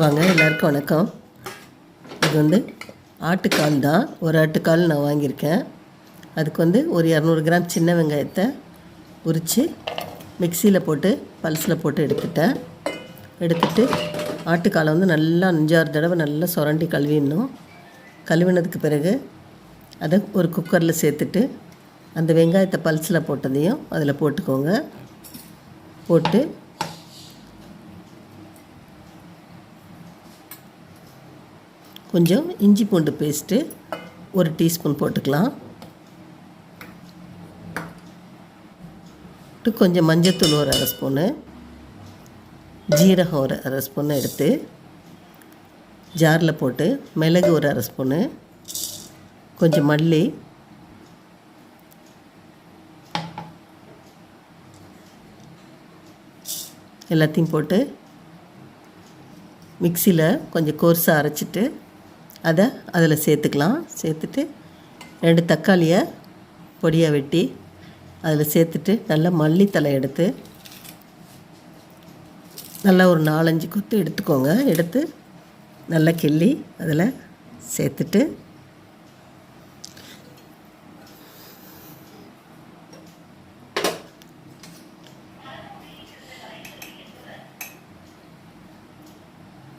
வாங்க எல்லாருக்கும் வணக்கம். இது வந்து ஆட்டுக்கால் தான். ஒரு ஆட்டுக்கால் நான் வாங்கியிருக்கேன். அதுக்கு வந்து ஒரு இரநூறு கிராம் சின்ன வெங்காயத்தை உரித்து மிக்சியில் போட்டு பல்ஸில் போட்டு எடுத்துட்டேன். எடுத்துட்டு ஆட்டுக்காலை வந்து நல்லா அஞ்சாறு தடவை நல்லா சுரண்டி கழுவிடணும். கழுவினதுக்கு பிறகு அதை ஒரு குக்கரில் சேர்த்துட்டு அந்த வெங்காயத்தை பல்ஸில் போட்டதையும் அதில் போட்டுக்கோங்க. போட்டு கொஞ்சம் இஞ்சி பூண்டு பேஸ்ட்டு ஒரு டீஸ்பூன் போட்டுக்கலாம். ட்டு கொஞ்சம் மஞ்சத்தூள் ஒரு அரை ஸ்பூனு. ஜீரகம் ஒரு அரை ஸ்பூன் எடுத்து ஜாரில் போட்டு மிளகு ஒரு அரை ஸ்பூனு. கொஞ்சம் மல்லி. எல்லாத்தையும் போட்டு மிக்சியில் கொஞ்சம் கோர்ஸாக அரைச்சிட்டு அதை அதில் சேர்த்துக்கலாம். சேர்த்துட்டு ரெண்டு தக்காளியை பொடியாக வெட்டி அதில் சேர்த்துட்டு நல்லா மல்லித்தலை எடுத்து நல்லா ஒரு நாலஞ்சு கொத்து எடுத்துக்கோங்க. எடுத்து நல்லா கிள்ளி அதில் சேர்த்துட்டு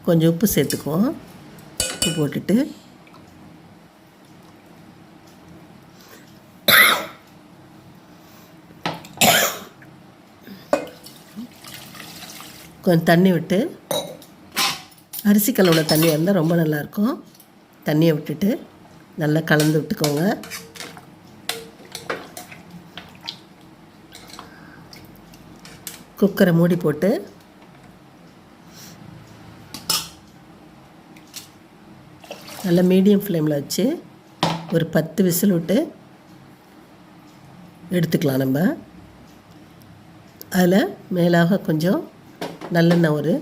கொஞ்சம் உப்பு சேர்த்துக்குவோம். உப்பு போட்டுட்டு கொஞ்சம் தண்ணி விட்டு அரிசி கலவுல தண்ணி இருந்தால் ரொம்ப நல்லாயிருக்கும். தண்ணியை விட்டுட்டு நல்லா கலந்து விட்டுக்கோங்க. குக்கரை மூடி போட்டு நல்லா மீடியம் ஃப்ளேமில் வச்சு ஒரு பத்து விசில் விட்டு எடுத்துக்கலாம் நம்ம. அதில் மேலாக கொஞ்சம் நல்லெண்ணெய் ஒரு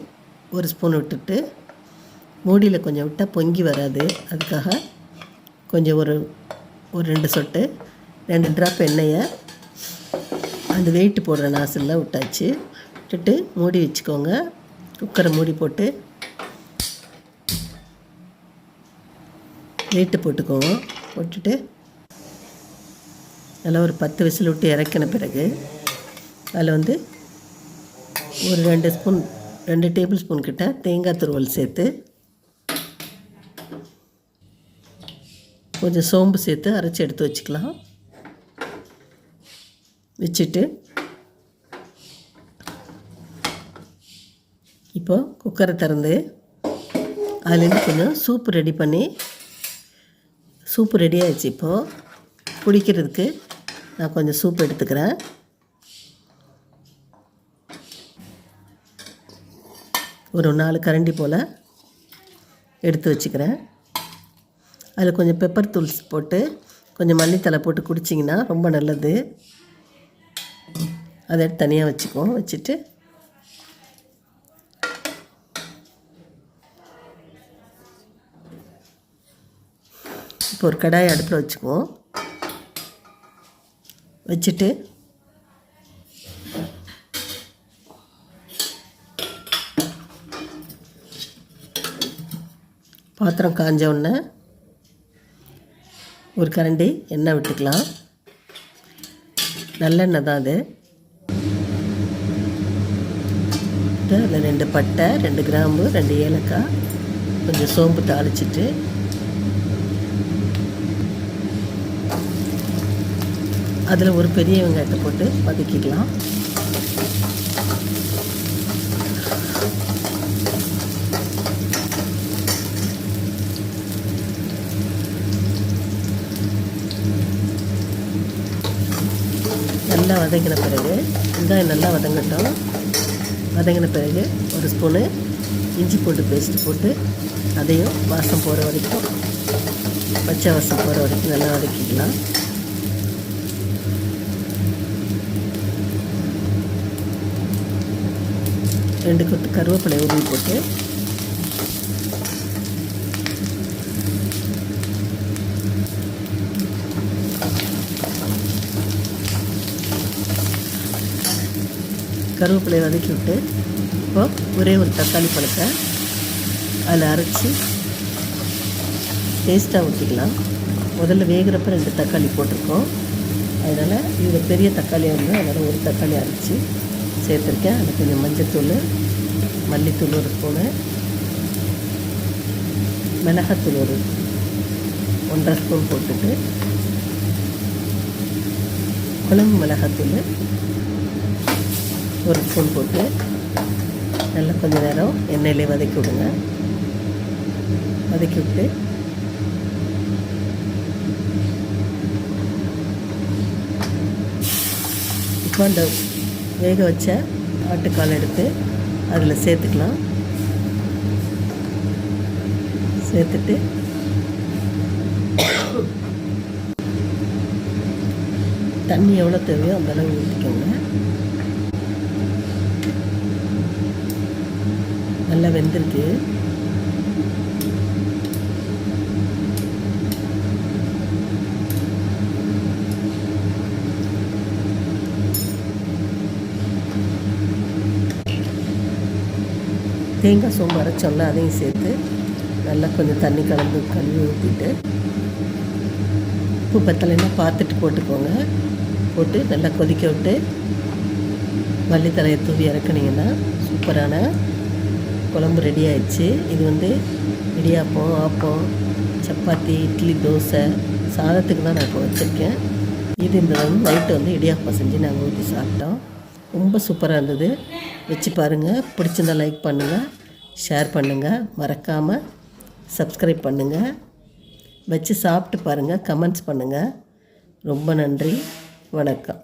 ஒரு ஸ்பூன் விட்டுட்டு மூடியில் கொஞ்சம் விட்டால் பொங்கி வராது. அதுக்காக கொஞ்சம் ஒரு ஒரு ரெண்டு சொட்டு ரெண்டு ட்ராப் எண்ணெயை அந்த வெயிட்டு போடுற நாசிலில் விட்டாச்சு. விட்டுட்டு மூடி வச்சுக்கோங்க. குக்கரை மூடி போட்டு வெயிட்டு போட்டுக்குவோம் போட்டுட்டு நல்லா ஒரு பத்து விசில் விட்டு இறக்கின பிறகு அதில் வந்து ஒரு ரெண்டு ஸ்பூன் ரெண்டு டேபிள் ஸ்பூன் கிட்ட தேங்காய் துருவல் சேர்த்து கொஞ்சம் சோம்பு சேர்த்து அரைச்சி எடுத்து வச்சுக்கலாம். வச்சுட்டு இப்போது குக்கரை திறந்து அதுலேருந்து கொஞ்சம் சூப்பு ரெடி பண்ணி சூப்பு ரெடி ஆயிடுச்சு இப்போது குடிக்கிறதுக்கு நான் கொஞ்சம் சூப் எடுத்துக்கிறேன். ஒரு நாலு கரண்டி போல் எடுத்து வச்சுக்கிறேன். அதில் கொஞ்சம் பெப்பர் தூள் போட்டு கொஞ்சம் மல்லித்தலை போட்டு குடிச்சிங்கன்னா ரொம்ப நல்லது. அதை எடுத்து தனியாக வச்சுக்குவோம். வச்சுட்டு இப்போ ஒரு கடாயை அடுப்பில் வச்சுக்குவோம் வச்சுட்டு பாத்திரம் காஞ்ச உடனே ஒரு கரண்டி எண்ணெய் விட்டுக்கலாம். நல்லெண்ணெய் தான் அது. அதில் ரெண்டு பட்டை ரெண்டு கிராம்பு ரெண்டு ஏலக்காய் கொஞ்சம் சோம்பு தாளிச்சிட்டு அதில் ஒரு பெரிய வெங்காயத்தை போட்டு வதக்கிக்கலாம். நல்லா வதங்கின பிறகு வெங்காயம் நல்லா வதங்கட்டும். வதங்கின பிறகு ஒரு ஸ்பூனு இஞ்சி பூண்டு பேஸ்ட் போட்டு அதையும் வாசம் போகிற வரைக்கும் பச்சை வாசம் போகிற வரைக்கும் நல்லா வதக்கிக்கலாம். ரெண்டு கொத்து கருவேப்பிலை உருவி போட்டு. கருவேப்பிலை வதக்கி விட்டு இப்போ ஒரே ஒரு தக்காளி பழத்தை அதில் அரைச்சி டேஸ்ட்டாக ஊற்றிக்கலாம் முதல்ல வேகிறப்ப ரெண்டு தக்காளி போட்டிருக்கோம். அதனால் இந்த பெரிய தக்காளியாக வந்து அதனால் ஒரு தக்காளி அரைச்சி சேர்த்துருக்கேன். அது கொஞ்சம் மஞ்சத்தூள் மல்லித்தூள் ஒரு ஸ்பூனு மிளகாத்தூள் ஒரு ஒன்றரை ஸ்பூன் போட்டுட்டு குழம்பு மிளகாத்தூள் ஒரு ஸ்பூன் போட்டு நல்லா கொஞ்சம் நேரம் எண்ணெயிலே வதக்கி விடுங்க. வதக்கி விட்டு இப்போ அந்த வேக வச்ச ஆட்டுக்கால் எடுத்து அதில் சேர்த்துக்கலாம். சேர்த்துட்டு தண்ணி எவ்வளோ தேவையோ அந்தளவு ஊற்றிக்கோங்க. நல்லா வெந்திருக்கு. தேங்காய் சோம்பு அரைச்சோம்ல அதையும் சேர்த்து நல்லா கொஞ்சம் தண்ணி கலந்து கழுவி ஊற்றிட்டு உப்பு பத்தலைன்னா பார்த்துட்டு போட்டுக்கோங்க. போட்டு நல்லா கொதிக்க விட்டு மல்லித்தலையை தூவி இறக்குனீங்கன்னா சூப்பரான குழம்பு ரெடி ஆயிடுச்சு. இது வந்து இடியாப்பம் ஆப்பம் சப்பாத்தி இட்லி தோசை சாதத்துக்கு தான் நான் இப்போ வச்சுருக்கேன். இது இந்த நைட்டு வந்து இடியாப்பம் செஞ்சு நாங்கள் ஊற்றி சாப்பிட்டோம். ரொம்ப சூப்பராக இருந்தது. வச்சு பாருங்கள் பிடிச்சிருந்தா லைக் பண்ணுங்கள் ஷேர் பண்ணுங்கள் மறக்காமல் சப்ஸ்கிரைப் பண்ணுங்கள் வச்சு சாப்பிட்டு பாருங்கள் கமெண்ட்ஸ் பண்ணுங்கள் ரொம்ப நன்றி. வணக்கம்.